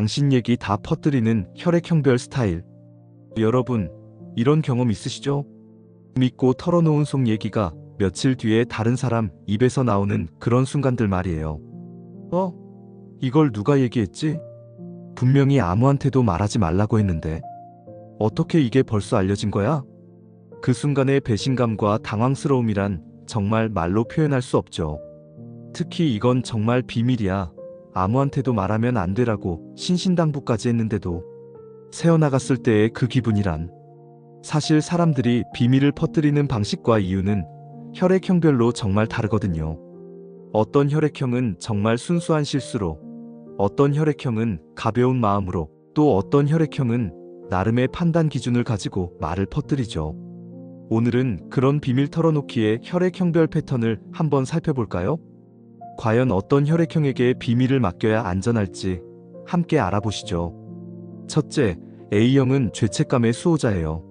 당신 얘기 다 퍼뜨리는 혈액형별 스타일. 여러분, 이런 경험 있으시죠? 믿고 털어놓은 속 얘기가 며칠 뒤에 다른 사람 입에서 나오는 그런 순간들 말이에요. 어? 이걸 누가 얘기했지? 분명히 아무한테도 말하지 말라고 했는데. 어떻게 이게 벌써 알려진 거야? 그 순간의 배신감과 당황스러움이란 정말 말로 표현할 수 없죠. 특히 이건 정말 비밀이야. 아무한테도 말하면 안 되라고 신신당부까지 했는데도 새어나갔을 때의 그 기분이란 사실 사람들이 비밀을 퍼뜨리는 방식과 이유는 혈액형별로 정말 다르거든요. 어떤 혈액형은 정말 순수한 실수로, 어떤 혈액형은 가벼운 마음으로, 또 어떤 혈액형은 나름의 판단 기준을 가지고 말을 퍼뜨리죠. 오늘은 그런 비밀 털어놓기의 혈액형별 패턴을 한번 살펴볼까요? 과연 어떤 혈액형에게 비밀을 맡겨야 안전할지 함께 알아보시죠. 첫째, A형은 죄책감의 수호자예요.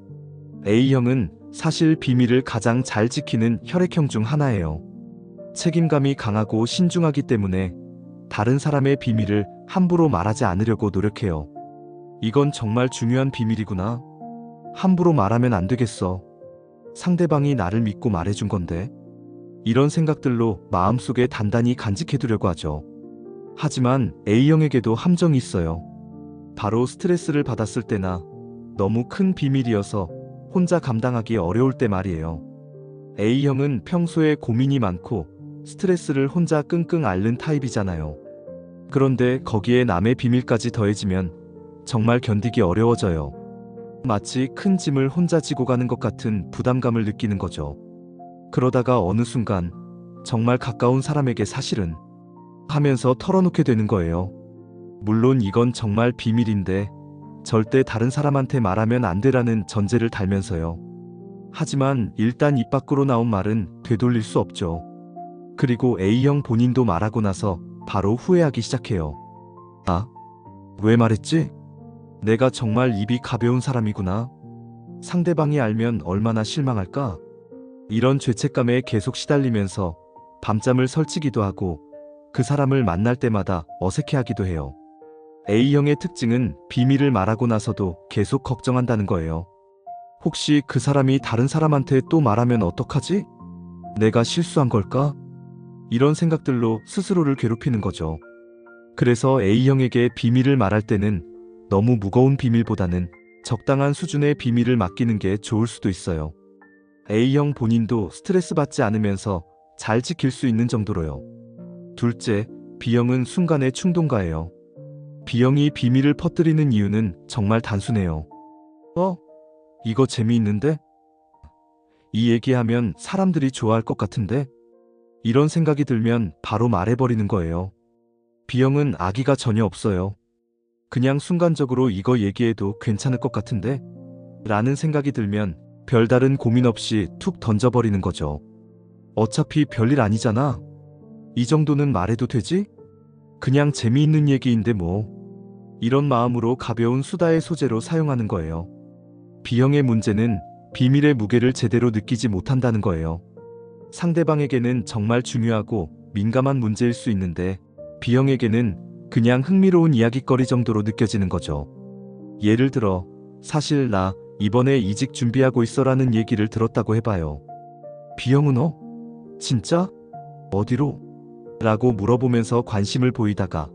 A형은 사실 비밀을 가장 잘 지키는 혈액형 중 하나예요. 책임감이 강하고 신중하기 때문에 다른 사람의 비밀을 함부로 말하지 않으려고 노력해요. 이건 정말 중요한 비밀이구나. 함부로 말하면 안 되겠어. 상대방이 나를 믿고 말해준 건데. 이런 생각들로 마음속에 단단히 간직해두려고 하죠. 하지만 A형에게도 함정이 있어요. 바로 스트레스를 받았을 때나 너무 큰 비밀이어서 혼자 감당하기 어려울 때 말이에요. A형은 평소에 고민이 많고 스트레스를 혼자 끙끙 앓는 타입이잖아요. 그런데 거기에 남의 비밀까지 더해지면 정말 견디기 어려워져요. 마치 큰 짐을 혼자 지고 가는 것 같은 부담감을 느끼는 거죠. 그러다가 어느 순간 정말 가까운 사람에게 사실은 하면서 털어놓게 되는 거예요. 물론 이건 정말 비밀인데 절대 다른 사람한테 말하면 안 되라는 전제를 달면서요. 하지만 일단 입 밖으로 나온 말은 되돌릴 수 없죠. 그리고 A형 본인도 말하고 나서 바로 후회하기 시작해요. 아, 왜 말했지? 내가 정말 입이 가벼운 사람이구나. 상대방이 알면 얼마나 실망할까? 이런 죄책감에 계속 시달리면서 밤잠을 설치기도 하고 그 사람을 만날 때마다 어색해하기도 해요. A형의 특징은 비밀을 말하고 나서도 계속 걱정한다는 거예요. 혹시 그 사람이 다른 사람한테 또 말하면 어떡하지? 내가 실수한 걸까? 이런 생각들로 스스로를 괴롭히는 거죠. 그래서 A형에게 비밀을 말할 때는 너무 무거운 비밀보다는 적당한 수준의 비밀을 맡기는 게 좋을 수도 있어요. A형 본인도 스트레스 받지 않으면서 잘 지킬 수 있는 정도로요. 둘째, B형은 순간의 충동가예요. B형이 비밀을 퍼뜨리는 이유는 정말 단순해요. 어? 이거 재미있는데? 이 얘기하면 사람들이 좋아할 것 같은데? 이런 생각이 들면 바로 말해버리는 거예요. B형은 아기가 전혀 없어요. 그냥 순간적으로 이거 얘기해도 괜찮을 것 같은데? 라는 생각이 들면 별다른 고민 없이 툭 던져버리는 거죠. 어차피 별일 아니잖아. 이 정도는 말해도 되지? 그냥 재미있는 얘기인데 뭐. 이런 마음으로 가벼운 수다의 소재로 사용하는 거예요. B형의 문제는 비밀의 무게를 제대로 느끼지 못한다는 거예요. 상대방에게는 정말 중요하고 민감한 문제일 수 있는데 B형에게는 그냥 흥미로운 이야기거리 정도로 느껴지는 거죠. 예를 들어, 사실 나 이번에 이직 준비하고 있어라는 얘기를 들었다고 해봐요. B형은 어? 진짜? 어디로? 라고 물어보면서 관심을 보이다가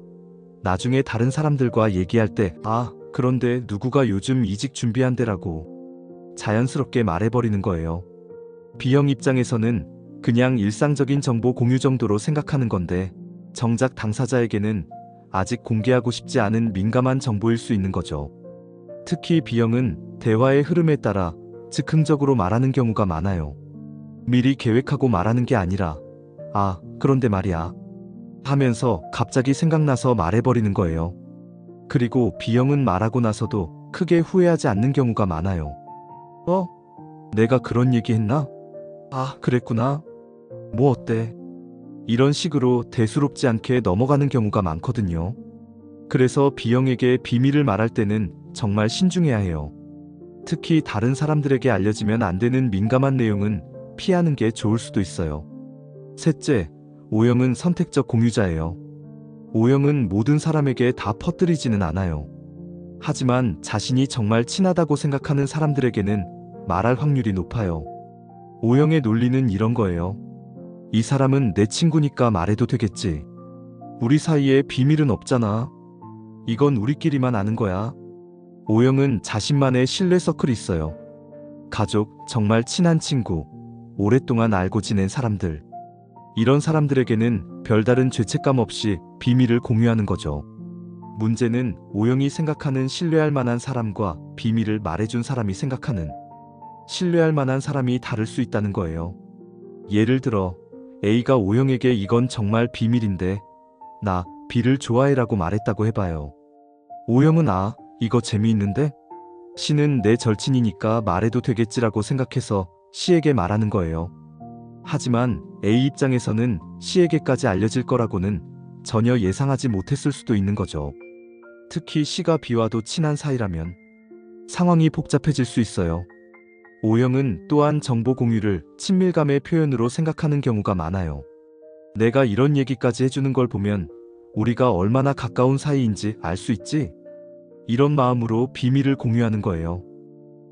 나중에 다른 사람들과 얘기할 때, 아, 그런데 누구가 요즘 이직 준비한대라고 자연스럽게 말해버리는 거예요. B형 입장에서는 그냥 일상적인 정보 공유 정도로 생각하는 건데, 정작 당사자에게는 아직 공개하고 싶지 않은 민감한 정보일 수 있는 거죠. 특히 B형은 대화의 흐름에 따라 즉흥적으로 말하는 경우가 많아요. 미리 계획하고 말하는 게 아니라, 아, 그런데 말이야. 하면서 갑자기 생각나서 말해버리는 거예요. 그리고 B형은 말하고 나서도 크게 후회하지 않는 경우가 많아요. 어? 내가 그런 얘기 했나? 아, 그랬구나. 뭐 어때? 이런 식으로 대수롭지 않게 넘어가는 경우가 많거든요. 그래서 B형에게 비밀을 말할 때는 정말 신중해야 해요. 특히 다른 사람들에게 알려지면 안 되는 민감한 내용은 피하는 게 좋을 수도 있어요. 셋째, O형은 선택적 공유자예요. O형은 모든 사람에게 다 퍼뜨리지는 않아요. 하지만 자신이 정말 친하다고 생각하는 사람들에게는 말할 확률이 높아요. O형의 논리는 이런 거예요. 이 사람은 내 친구니까 말해도 되겠지. 우리 사이에 비밀은 없잖아. 이건 우리끼리만 아는 거야. O형은 자신만의 신뢰 서클이 있어요. 가족, 정말 친한 친구, 오랫동안 알고 지낸 사람들. 이런 사람들에게는 별다른 죄책감 없이 비밀을 공유하는 거죠. 문제는 O형이 생각하는 신뢰할 만한 사람과 비밀을 말해준 사람이 생각하는 신뢰할 만한 사람이 다를 수 있다는 거예요. 예를 들어 A가 O형에게 이건 정말 비밀인데 나 B를 좋아해라고 말했다고 해봐요. O형은 아 이거 재미있는데 C는 내 절친이니까 말해도 되겠지라고 생각해서 C에게 말하는 거예요. 하지만 A 입장에서는 C에게까지 알려질 거라고는 전혀 예상하지 못했을 수도 있는 거죠. 특히 C가 B와도 친한 사이라면 상황이 복잡해질 수 있어요. O형은 또한 정보 공유를 친밀감의 표현으로 생각하는 경우가 많아요. 내가 이런 얘기까지 해주는 걸 보면 우리가 얼마나 가까운 사이인지 알 수 있지? 이런 마음으로 비밀을 공유하는 거예요.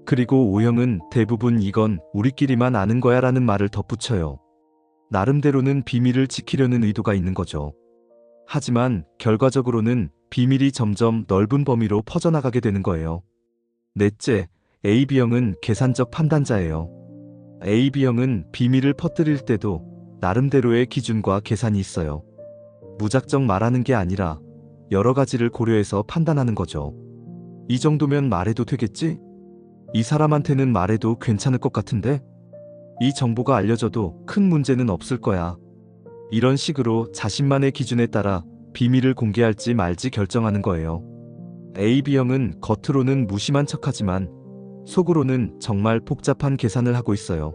그리고 O형은 대부분 이건 우리끼리만 아는 거야 라는 말을 덧붙여요. 나름대로는 비밀을 지키려는 의도가 있는 거죠. 하지만 결과적으로는 비밀이 점점 넓은 범위로 퍼져나가게 되는 거예요. 넷째, AB형은 계산적 판단자예요. AB형은 비밀을 퍼뜨릴 때도 나름대로의 기준과 계산이 있어요. 무작정 말하는 게 아니라 여러 가지를 고려해서 판단하는 거죠. 이 정도면 말해도 되겠지? 이 사람한테는 말해도 괜찮을 것 같은데? 이 정보가 알려져도 큰 문제는 없을 거야. 이런 식으로 자신만의 기준에 따라 비밀을 공개할지 말지 결정하는 거예요. AB형은 겉으로는 무심한 척하지만 속으로는 정말 복잡한 계산을 하고 있어요.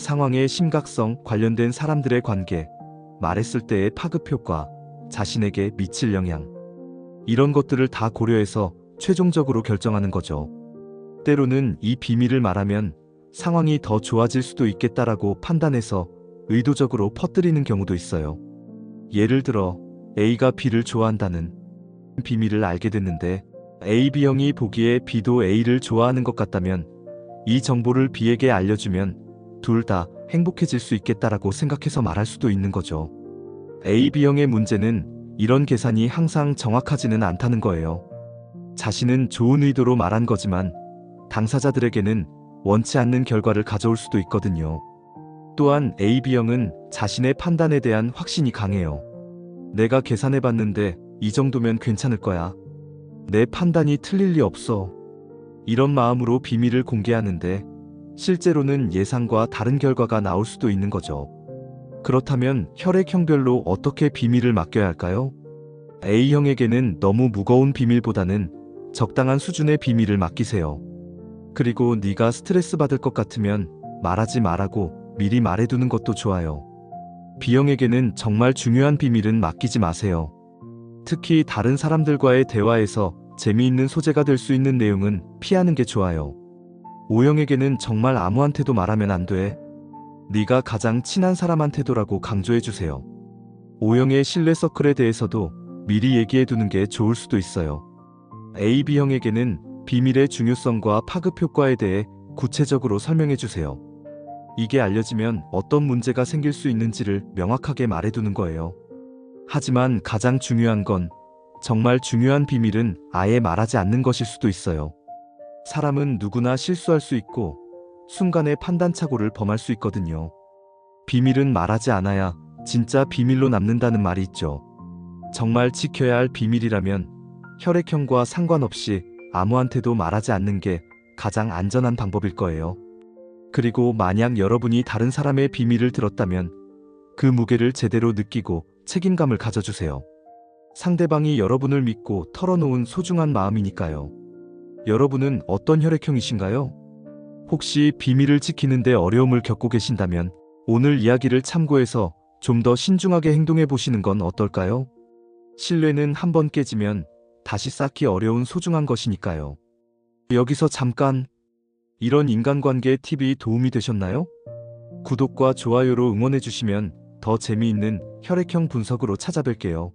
상황의 심각성, 관련된 사람들의 관계, 말했을 때의 파급 효과, 자신에게 미칠 영향. 이런 것들을 다 고려해서 최종적으로 결정하는 거죠. 때로는 이 비밀을 말하면 상황이 더 좋아질 수도 있겠다라고 판단해서 의도적으로 퍼뜨리는 경우도 있어요. 예를 들어 A가 B를 좋아한다는 비밀을 알게 됐는데 A, B형이 보기에 B도 A를 좋아하는 것 같다면 이 정보를 B에게 알려주면 둘 다 행복해질 수 있겠다라고 생각해서 말할 수도 있는 거죠. A, B형의 문제는 이런 계산이 항상 정확하지는 않다는 거예요. 자신은 좋은 의도로 말한 거지만 당사자들에게는 원치 않는 결과를 가져올 수도 있거든요. 또한 A, B형은 자신의 판단에 대한 확신이 강해요. 내가 계산해 봤는데 이 정도면 괜찮을 거야. 내 판단이 틀릴 리 없어. 이런 마음으로 비밀을 공개하는데 실제로는 예상과 다른 결과가 나올 수도 있는 거죠. 그렇다면 혈액형별로 어떻게 비밀을 맡겨야 할까요? A형에게는 너무 무거운 비밀보다는 적당한 수준의 비밀을 맡기세요. 그리고 네가 스트레스 받을 것 같으면 말하지 말라고 미리 말해두는 것도 좋아요. B형에게는 정말 중요한 비밀은 맡기지 마세요. 특히 다른 사람들과의 대화에서 재미있는 소재가 될 수 있는 내용은 피하는 게 좋아요. O형에게는 정말 아무한테도 말하면 안 돼. 네가 가장 친한 사람한테도라고 강조해 주세요. O형의 신뢰 서클에 대해서도 미리 얘기해 두는 게 좋을 수도 있어요. AB형에게는 비밀의 중요성과 파급 효과에 대해 구체적으로 설명해 주세요. 이게 알려지면 어떤 문제가 생길 수 있는지를 명확하게 말해두는 거예요. 하지만 가장 중요한 건 정말 중요한 비밀은 아예 말하지 않는 것일 수도 있어요. 사람은 누구나 실수할 수 있고 순간의 판단착오를 범할 수 있거든요. 비밀은 말하지 않아야 진짜 비밀로 남는다는 말이 있죠. 정말 지켜야 할 비밀이라면 혈액형과 상관없이 아무한테도 말하지 않는 게 가장 안전한 방법일 거예요. 그리고 만약 여러분이 다른 사람의 비밀을 들었다면 그 무게를 제대로 느끼고 책임감을 가져주세요. 상대방이 여러분을 믿고 털어놓은 소중한 마음이니까요. 여러분은 어떤 혈액형이신가요? 혹시 비밀을 지키는데 어려움을 겪고 계신다면 오늘 이야기를 참고해서 좀 더 신중하게 행동해 보시는 건 어떨까요? 신뢰는 한 번 깨지면 다시 쌓기 어려운 소중한 것이니까요. 여기서 잠깐 이런 인간관계 팁이 도움이 되셨나요? 구독과 좋아요로 응원해 주시면 더 재미있는 혈액형 분석으로 찾아뵐게요.